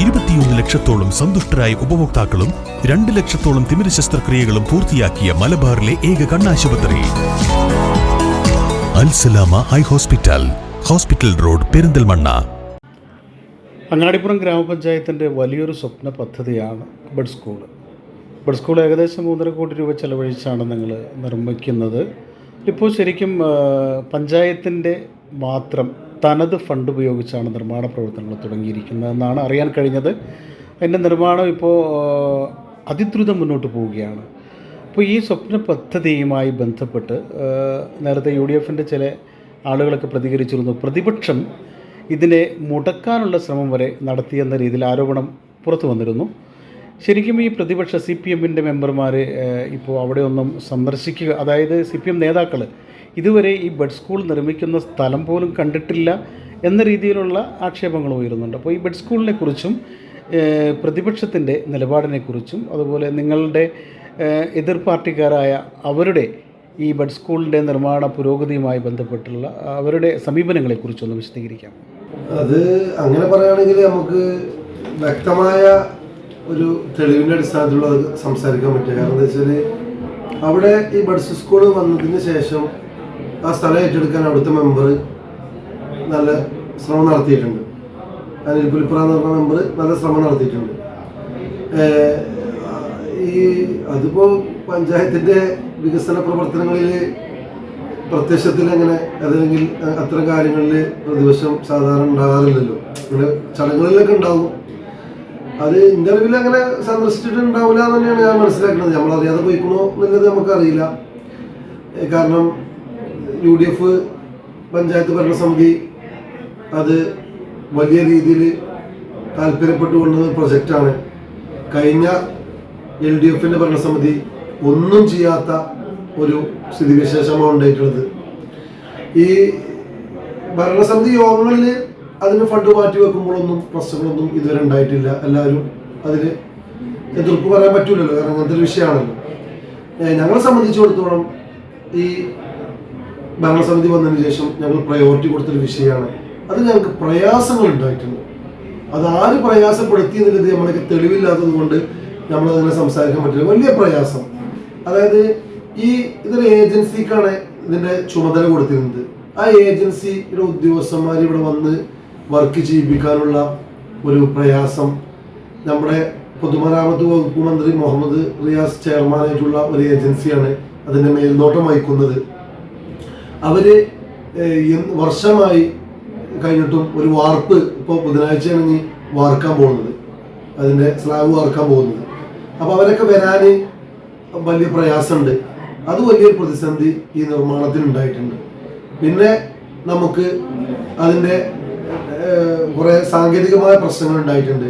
ഇരുപത്തിയൊന്ന് ലക്ഷത്തോളം സന്തുഷ്ടരായ ഉപഭോക്താക്കളും രണ്ട് ലക്ഷത്തോളം തിമിര ശസ്ത്രക്രിയകളും പൂർത്തിയാക്കിയ മലബാറിലെ ഏക കണ്ണാശുപത്രി. Alsalama eye hospital hospital road Perinthalmanna. Angadipuram ഗ്രാമപഞ്ചായത്തിന്റെ വലിയൊരു സ്വപ്ന പദ്ധതിയാണ് ബഡ് സ്കൂൾ. ബഡ് സ്കൂൾ ഏകദേശം മൂന്നര കോടി രൂപ ചെലവഴിച്ചാണ് നിങ്ങൾ നിർമ്മിക്കുന്നത്. ഇപ്പോൾ ശരിക്കും പഞ്ചായത്തിന്റെ മാത്രം തനത് ഫണ്ട് ഉപയോഗിച്ചാണ് നിർമ്മാണ പ്രവർത്തനങ്ങൾ തുടങ്ങിയിരിക്കുന്നതെന്നാണ് അറിയാൻ കഴിഞ്ഞത്. അതിന്റെ നിർമ്മാണം ഇപ്പോൾ അതിദ്രുതം മുന്നോട്ട് പോവുകയാണ്. അപ്പോൾ ഈ സ്വപ്ന പദ്ധതിയുമായി ബന്ധപ്പെട്ട് നേരത്തെ യു ഡി എഫിന്റെ ചില ആളുകളൊക്കെ പ്രതികരിച്ചിരുന്നു. പ്രതിപക്ഷം ഇതിനെ മുടക്കാനുള്ള ശ്രമം വരെ നടത്തിയെന്ന രീതിയിൽ ആരോപണം പുറത്തു വന്നിരുന്നു. ശരിക്കും ഈ പ്രതിപക്ഷ സി പി എമ്മിന്റെ മെമ്പർമാർ ഇപ്പോൾ അവിടെ ഒന്നും സന്ദർശിക്കുക അതായത് സി പി എം നേതാക്കൾ ഇതുവരെ ഈ ബഡ് സ്കൂൾ നിർമ്മിക്കുന്ന സ്ഥലം പോലും കണ്ടിട്ടില്ല എന്ന രീതിയിലുള്ള ആക്ഷേപങ്ങൾ ഉയരുന്നുണ്ട്. അപ്പോൾ ഈ ബഡ് സ്കൂളിനെ കുറിച്ചും പ്രതിപക്ഷത്തിന്റെ നിലപാടിനെക്കുറിച്ചും അതുപോലെ നിങ്ങളുടെ എതിർ പാർട്ടിക്കാരായ അവരുടെ ഈ ബഡ് സ്കൂളിന്റെ നിർമ്മാണ പുരോഗതിയുമായി ബന്ധപ്പെട്ടുള്ള അവരുടെ സമീപനങ്ങളെക്കുറിച്ചൊന്ന് വിശദീകരിക്കാം. അത് അങ്ങനെ പറയുകയാണെങ്കിൽ നമുക്ക് വ്യക്തമായ ഒരു തെളിവിന്റെ അടിസ്ഥാനത്തിലുള്ള സംസാരിക്കാൻ പറ്റുക കാരണം എന്താ വെച്ചാൽ അവിടെ ഈ ബഡ്സ് സ്കൂൾ വന്നതിന് ശേഷം ആ സ്ഥലം ഏറ്റെടുക്കാൻ അവിടുത്തെ മെമ്പർ നല്ല ശ്രമം നടത്തിയിട്ടുണ്ട്. അനിൽ പുലിപ്ര എന്ന് പറഞ്ഞ മെമ്പർ നല്ല ശ്രമം നടത്തിയിട്ടുണ്ട്. ഈ അതിപ്പോൾ പഞ്ചായത്തിന്റെ വികസന പ്രവർത്തനങ്ങളിൽ പ്രത്യക്ഷത്തിൽ അങ്ങനെ അതല്ലെങ്കിൽ അത്തരം കാര്യങ്ങളിൽ പ്രതിപക്ഷം സാധാരണ ഉണ്ടാകാറില്ലല്ലോ. അങ്ങനെ ചടങ്ങുകളിലൊക്കെ ഉണ്ടാവും. അത് എന്റെ അറിവിൽ അങ്ങനെ സന്ദർശിച്ചിട്ടുണ്ടാവില്ല എന്ന് തന്നെയാണ് ഞാൻ മനസ്സിലാക്കുന്നത്. നമ്മൾ അറിയാതെ പോയിക്കണോ എന്നുള്ളത് നമുക്കറിയില്ല. കാരണം യു ഡി എഫ് പഞ്ചായത്ത് ഭരണസമിതി അത് വലിയ രീതിയിൽ താല്പര്യപ്പെട്ടു കൊണ്ടുവന്ന പ്രൊജക്റ്റാണ്. കഴിഞ്ഞ എൽ ഡി എഫിന്റെ ഭരണസമിതി ഒന്നും ചെയ്യാത്ത ഒരു സ്ഥിതിവിശേഷമാണ് ഉണ്ടായിട്ടുള്ളത്. ഈ ഭരണസമിതി യോഗങ്ങളിൽ അതിന് ഫണ്ട് മാറ്റി വെക്കുമ്പോഴൊന്നും പ്രശ്നങ്ങളൊന്നും ഇതുവരെ ഉണ്ടായിട്ടില്ല. എല്ലാവരും അതിൽ എതിർപ്പ് പറയാൻ പറ്റൂലല്ലോ. കാരണം അങ്ങനത്തെ ഒരു വിഷയമാണല്ലോ. ഞങ്ങളെ സംബന്ധിച്ചിടത്തോളം ഈ ഭരണസമിതി വന്നതിന് ശേഷം ഞങ്ങൾ പ്രയോറിറ്റി കൊടുത്തൊരു വിഷയമാണ്. അത് ഞങ്ങൾക്ക് പ്രയാസങ്ങൾ ഉണ്ടായിട്ടുണ്ട്. അത് ആര് പ്രയാസപ്പെടുത്തി എന്നുള്ളത് നമ്മളൊക്കെ തെളിവില്ലാത്തത് കൊണ്ട് നമ്മളതങ്ങനെ സംസാരിക്കാൻ പറ്റില്ല. വലിയ പ്രയാസം. അതായത് ഈ ഇതൊരു ഏജൻസിക്കാണ് ഇതിന്റെ ചുമതല കൊടുത്തിരുന്നത്. ആ ഏജൻസിയുടെ ഉദ്യോഗസ്ഥന്മാർ ഇവിടെ വന്ന് വർക്ക് ചെയ്യിപ്പിക്കാനുള്ള ഒരു പ്രയാസം. നമ്മുടെ പൊതുമരാമത്ത് വകുപ്പ് മന്ത്രി മുഹമ്മദ് റിയാസ് ചെയർമാനായിട്ടുള്ള ഒരു ഏജൻസിയാണ് അതിന്റെ മേൽനോട്ടം വഹിക്കുന്നത്. ഏഹ്, വർഷമായി കഴിഞ്ഞിട്ടും ഒരു വാർപ്പ് ഇപ്പോൾ ബുധനാഴ്ചയാണ് ഇനി വാർക്കാൻ പോകുന്നത്. അതിന്റെ സ്ലാബ് വാർക്കാൻ പോകുന്നത്. അപ്പോൾ അവരൊക്കെ വരാൻ വലിയ പ്രയാസമുണ്ട്. അത് വലിയൊരു പ്രതിസന്ധി ഈ നിർമ്മാണത്തിൽ ഉണ്ടായിട്ടുണ്ട്. പിന്നെ നമുക്ക് അതിന്റെ കുറേ സാങ്കേതികമായ പ്രശ്നങ്ങൾ ഉണ്ടായിട്ടുണ്ട്.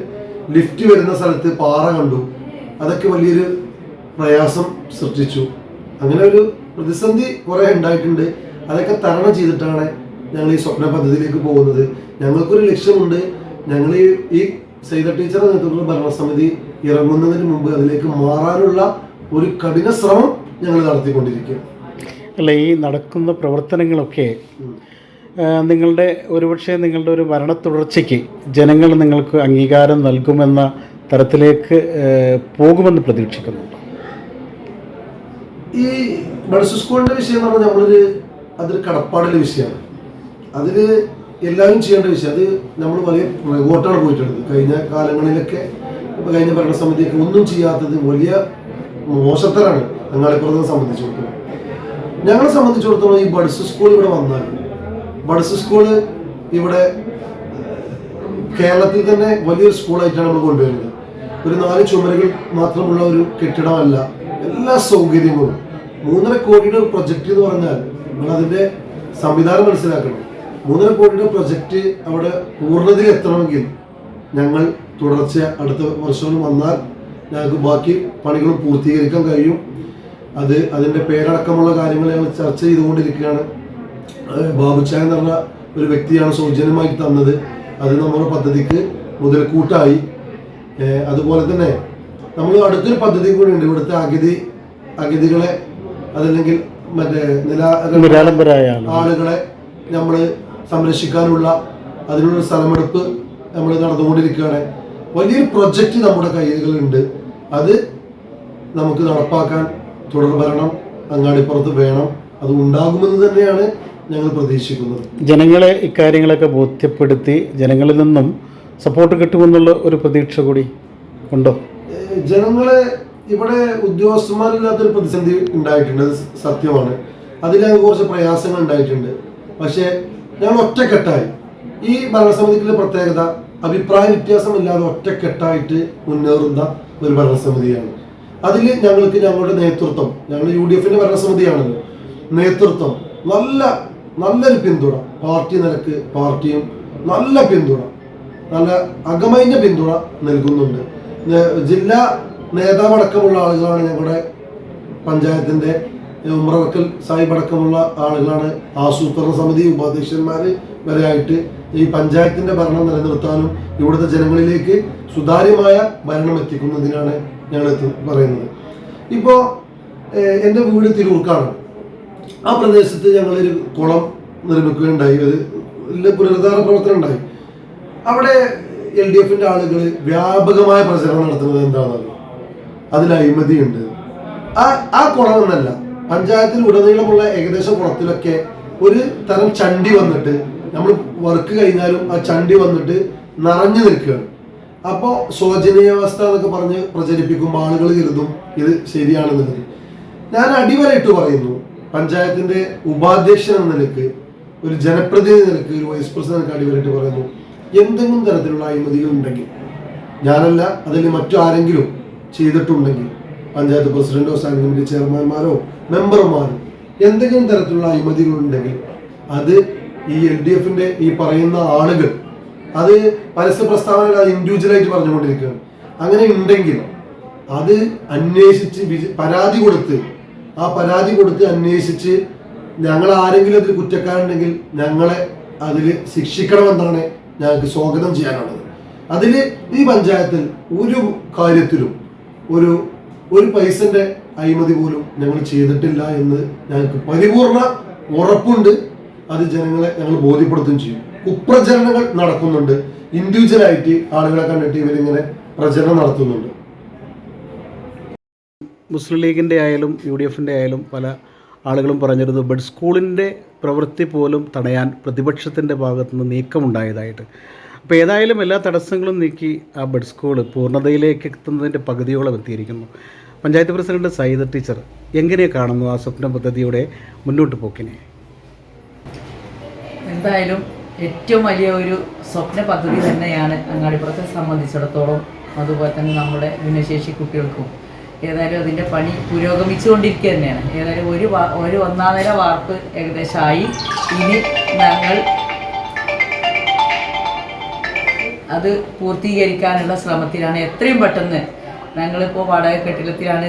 ലിഫ്റ്റ് വരുന്ന സ്ഥലത്ത് പാറ കണ്ടു. അതൊക്കെ വലിയൊരു പ്രയാസം സൃഷ്ടിച്ചു. അങ്ങനെ ഒരു പ്രതിസന്ധി കുറേ ഉണ്ടായിട്ടുണ്ട്. അതൊക്കെ തരണം ചെയ്തിട്ടാണ് ഞങ്ങൾ ഈ സ്വപ്ന പദ്ധതിയിലേക്ക് പോകുന്നത്. ഞങ്ങൾക്കൊരു ലക്ഷ്യമുണ്ട്. ഞങ്ങൾ ഈ സൈത ടീച്ചറെ നേതൃത്വത്തിലുള്ള ഭരണസമിതി ഇറങ്ങുന്നതിന് മുമ്പ് അതിലേക്ക് മാറാനുള്ള ഒരു കഠിന ശ്രമം ഞങ്ങൾ നടത്തിക്കൊണ്ടിരിക്കുക അല്ല ഈ നടക്കുന്ന പ്രവർത്തനങ്ങളൊക്കെ നിങ്ങളുടെ ഒരുപക്ഷെ നിങ്ങളുടെ ഒരു ഭരണ തുടർച്ചയ്ക്ക് ജനങ്ങൾ നിങ്ങൾക്ക് അംഗീകാരം നൽകുമെന്ന തരത്തിലേക്ക് പോകുമെന്ന് പ്രതീക്ഷിക്കുന്നുണ്ട്? ഈ ബഡ്സ് സ്കൂളിന്റെ വിഷയം എന്ന് പറഞ്ഞാൽ നമ്മളൊരു അതൊരു കടപ്പാടിലെ വിഷയമാണ്. അതിൽ എല്ലാവരും ചെയ്യേണ്ട വിഷയം അത് നമ്മൾ വലിയ വോട്ടാണ് പോയിട്ടുള്ളത്. കഴിഞ്ഞ കാലങ്ങളിലൊക്കെ ഇപ്പം കഴിഞ്ഞ ഭരണസമിതിയൊക്കെ ഒന്നും ചെയ്യാത്തത് വലിയ മോശത്തരാണ് അങ്ങാടിപ്പുറത്തെ സംബന്ധിച്ചിടത്തോളം ഞങ്ങളെ സംബന്ധിച്ചിടത്തോളം ഈ ബഡ്സ് സ്കൂൾ ഇവിടെ വന്നാൽ ബഡ്സ് സ്കൂൾ ഇവിടെ കേരളത്തിൽ തന്നെ വലിയൊരു സ്കൂളായിട്ടാണ് നമ്മൾ കൊണ്ടുവരുന്നത്. ഒരു നാല് ചുമരുകൾ മാത്രമുള്ള ഒരു കെട്ടിടമല്ല എല്ലാ സൗകര്യങ്ങളും. മൂന്നര കോടിയുടെ പ്രൊജക്റ്റ് എന്ന് പറഞ്ഞാൽ നിങ്ങൾ അതിന്റെ സംവിധാനം മനസ്സിലാക്കണം. മൂന്നര കോടിയുടെ പ്രൊജക്റ്റ് അവിടെ പൂർണതയിൽ എത്തണമെങ്കിൽ ഞങ്ങൾ തുടർച്ച അടുത്ത വർഷവും വന്നാൽ ഞങ്ങൾക്ക് ബാക്കി പണികളും പൂർത്തീകരിക്കാൻ കഴിയും. അത് അതിന്റെ പേരടക്കമുള്ള കാര്യങ്ങൾ ഞങ്ങൾ ചർച്ച ചെയ്തുകൊണ്ടിരിക്കുകയാണ്. ബാബുച്ചായ എന്ന് പറഞ്ഞ ഒരു വ്യക്തിയാണ് സൗജന്യമായി തന്നത്. അത് നമ്മുടെ പദ്ധതിക്ക് മുതൽക്കൂട്ടായി. അതുപോലെ തന്നെ നമ്മൾ അടുത്തൊരു പദ്ധതി കൂടി ഉണ്ട്. ഇവിടുത്തെ അഗതി അഗതികളെ അതല്ലെങ്കിൽ മറ്റേ നിരാലംബരായ ആളുകളെ നമ്മൾ സംരക്ഷിക്കാനുള്ള അതിനുള്ള സ്ഥലമെടുപ്പ് നമ്മൾ നടന്നുകൊണ്ടിരിക്കുകയാണ്. വലിയൊരു പ്രൊജക്റ്റ് നമ്മുടെ കയ്യിലുണ്ട് അത് നമുക്ക് നടപ്പാക്കാൻ തുടർ ഭരണം അങ്ങാടിപ്പുറത്ത് വേണം. അത് ഉണ്ടാകുമെന്ന് തന്നെയാണ് ഞങ്ങൾ പ്രതീക്ഷിക്കുന്നത്. ജനങ്ങളെ ഇക്കാര്യങ്ങളൊക്കെ ബോധ്യപ്പെടുത്തി ജനങ്ങളിൽ നിന്നും സപ്പോർട്ട് കിട്ടുമെന്നുള്ള ഒരു പ്രതീക്ഷ കൂടി ഉണ്ടോ? ജനങ്ങളെ ഇവിടെ ഉദ്യോഗസ്ഥന്മാരില്ലാത്തൊരു പ്രതിസന്ധി ഉണ്ടായിട്ടുണ്ട് സത്യമാണ്. ഞങ്ങൾക്ക് കുറച്ച് പ്രയാസങ്ങൾ ഉണ്ടായിട്ടുണ്ട്. പക്ഷേ ഞങ്ങൾ ഒറ്റക്കെട്ടായി. ഈ ഭരണസമിതിക്കുള്ള പ്രത്യേകത അഭിപ്രായ വ്യത്യാസമില്ലാതെ ഒറ്റക്കെട്ടായിട്ട് മുന്നേറുന്ന ഒരു ഭരണസമിതിയാണ്. അതിൽ ഞങ്ങൾക്ക് ഞങ്ങളുടെ നേതൃത്വം ഞങ്ങൾ യു ഡി എഫിന്റെ ഭരണസമിതിയാണല്ലോ നേതൃത്വം നല്ല നല്ലൊരു പിന്തുണ. പാർട്ടി നിലയ്ക്ക് പാർട്ടിയും നല്ല പിന്തുണ നല്ല അകമൈഞ്ഞ പിന്തുണ നൽകുന്നുണ്ട്. ജില്ലാ നേതാവടക്കമുള്ള ആളുകളാണ് ഞങ്ങളുടെ പഞ്ചായത്തിന്റെ ഉമ്രവക്കൽ സാഹിബ് അടക്കമുള്ള ആളുകളാണ് ആസൂത്രണ സമിതി ഉപാധ്യക്ഷന്മാർ വരെയായിട്ട് ഈ പഞ്ചായത്തിന്റെ ഭരണം നിലനിർത്താനും ഇവിടുത്തെ ജനങ്ങളിലേക്ക് സുതാര്യമായ ഭരണം എത്തിക്കുന്നതിനാണ് ഞങ്ങൾ പറയുന്നത്. ഇപ്പോൾ എന്റെ വീട് തിരൂർക്കാണ്. ആ പ്രദേശത്ത് ഞങ്ങളൊരു കുളം നിർമ്മിക്കുകയുണ്ടായി. വലിയ പുനരുദ്ധാരണ പ്രവർത്തനം ഉണ്ടായി. അവിടെ എൽ ഡി എഫിന്റെ ആളുകൾ വ്യാപകമായ പ്രചരണം നടത്തുന്നത് എന്താണെന്നറിയോ? അതിൽ അഴിമതിയുണ്ട്. ആ ആ കുളമെന്നല്ല പഞ്ചായത്തിൽ ഉടനീളമുള്ള ഏകദേശം കുളത്തിലൊക്കെ ഒരു തരം ചണ്ടി വന്നിട്ട് നമ്മൾ വർക്ക് കഴിഞ്ഞാലും ആ ചണ്ടി വന്നിട്ട് നിറഞ്ഞു നിൽക്കുകയാണ്. അപ്പോൾ ശോചനീയാവസ്ഥ എന്നൊക്കെ പറഞ്ഞ് പ്രചരിപ്പിക്കുമ്പോൾ ആളുകൾ കരുതും ഇത് ശരിയാണെന്നുള്ളത്. ഞാൻ അടിവരയിട്ട് പറയുന്നു പഞ്ചായത്തിന്റെ ഉപാധ്യക്ഷൻ എന്ന നിലയ്ക്ക് ഒരു ജനപ്രതിനിധി നിലയ്ക്ക് ഒരു വൈസ് പ്രസിഡന്റ് അടിവരയിട്ട് പറയുന്നു എന്തെങ്കിലും തരത്തിലുള്ള അഴിമതികൾ ഉണ്ടെങ്കിൽ. ഞാനല്ല അതിൽ മറ്റു ആരെങ്കിലും ചെയ്തിട്ടുണ്ടെങ്കിൽ പഞ്ചായത്ത് പ്രസിഡന്റോ സ്റ്റാൻഡിംഗ് കമ്മിറ്റി ചെയർമാൻമാരോ മെമ്പർമാരോ എന്തെങ്കിലും തരത്തിലുള്ള അഴിമതികൾ ഉണ്ടെങ്കിൽ അത് ഈ എൽ ഡി എഫിന്റെ ഈ പറയുന്ന ആളുകൾ അത് പരസ്യ പ്രസ്താവന ഇൻഡിവിജ്വലായിട്ട് പറഞ്ഞുകൊണ്ടിരിക്കുകയാണ്. അങ്ങനെ ഉണ്ടെങ്കിൽ അത് അന്വേഷിച്ച് പരാതി കൊടുത്ത് ആ പരാതി കൊടുത്ത് അന്വേഷിച്ച് ഞങ്ങൾ ആരെങ്കിലും അതിൽ കുറ്റക്കാരുണ്ടെങ്കിൽ ഞങ്ങളെ അതിൽ ശിക്ഷിക്കണമെന്നാണ് ഞങ്ങൾക്ക് സ്വാഗതം ചെയ്യാനുള്ളത്. അതിൽ ഈ പഞ്ചായത്തിൽ ഒരു കാര്യത്തിലും ഒരു ഒരു പൈസന്റെ അഴിമതി പോലും ഞങ്ങൾ ചെയ്തിട്ടില്ല എന്ന് ഞങ്ങൾക്ക് പരിപൂർണ ഉറപ്പുണ്ട്. അത് ജനങ്ങളെ ഞങ്ങൾ ബോധ്യപ്പെടുത്തുകയും ചെയ്യും. കുപ്രചരണങ്ങൾ നടക്കുന്നുണ്ട്. ഇൻഡിവിജ്വലായിട്ട് ആളുകളെ കണ്ടിട്ട് ഇവരിങ്ങനെ പ്രചരണം നടത്തുന്നുണ്ട്. മുസ്ലിം ലീഗിന്റെ ആയാലും യു ഡി എഫിന്റെ ആയാലും പല ആളുകളും പറഞ്ഞിരുന്നു ബഡ് സ്കൂളിന്റെ പ്രവൃത്തി പോലും തടയാൻ പ്രതിപക്ഷത്തിന്റെ ഭാഗത്തുനിന്ന് നീക്കമുണ്ടായതായിട്ട്. അപ്പോൾ ഏതായാലും എല്ലാ തടസ്സങ്ങളും നീക്കി ആ ബഡ് സ്കൂൾ പൂർണതയിലേക്ക് എത്തുന്നതിന്റെ പകുതിയോളം എത്തിയിരിക്കുന്നു. പഞ്ചായത്ത് പ്രസിഡന്റ് സയ്യിദ് ടീച്ചർ എങ്ങനെ കാണുന്നു ആ സ്വപ്ന പദ്ധതിയുടെ മുന്നോട്ട് പോക്കിനെ? എന്തായാലും ഏറ്റവും വലിയ ഒരു സ്വപ്ന പദ്ധതി തന്നെയാണ് അങ്ങാടിപ്പുറത്തെ സംബന്ധിച്ചിടത്തോളം അതുപോലെ തന്നെ നമ്മുടെ ഭിന്നശേഷി കുട്ടികൾക്കും. ഏതായാലും അതിന്റെ പണി പുരോഗമിച്ചുകൊണ്ടിരിക്കുക തന്നെയാണ്. ഏതായാലും ഒരു ഒരു ഒരു നില വാർപ്പ് ഏകദേശമായി ഇനി ഞങ്ങൾ അത് പൂർത്തീകരിക്കാനുള്ള ശ്രമത്തിലാണ് എത്രയും പെട്ടെന്ന് ഞങ്ങളിപ്പോൾ വാടക കെട്ടിടത്തിലാണ്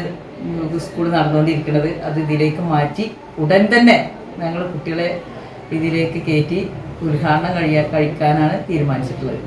സ്കൂൾ നടന്നുകൊണ്ടിരിക്കുന്നത്. അത് ഇതിലേക്ക് മാറ്റി ഉടൻ തന്നെ ഞങ്ങൾ കുട്ടികളെ ഇതിലേക്ക് കയറ്റി ഉദ്ഘാടനം കഴിയാ കഴിക്കാനാണ് തീരുമാനിച്ചിട്ടുള്ളത്.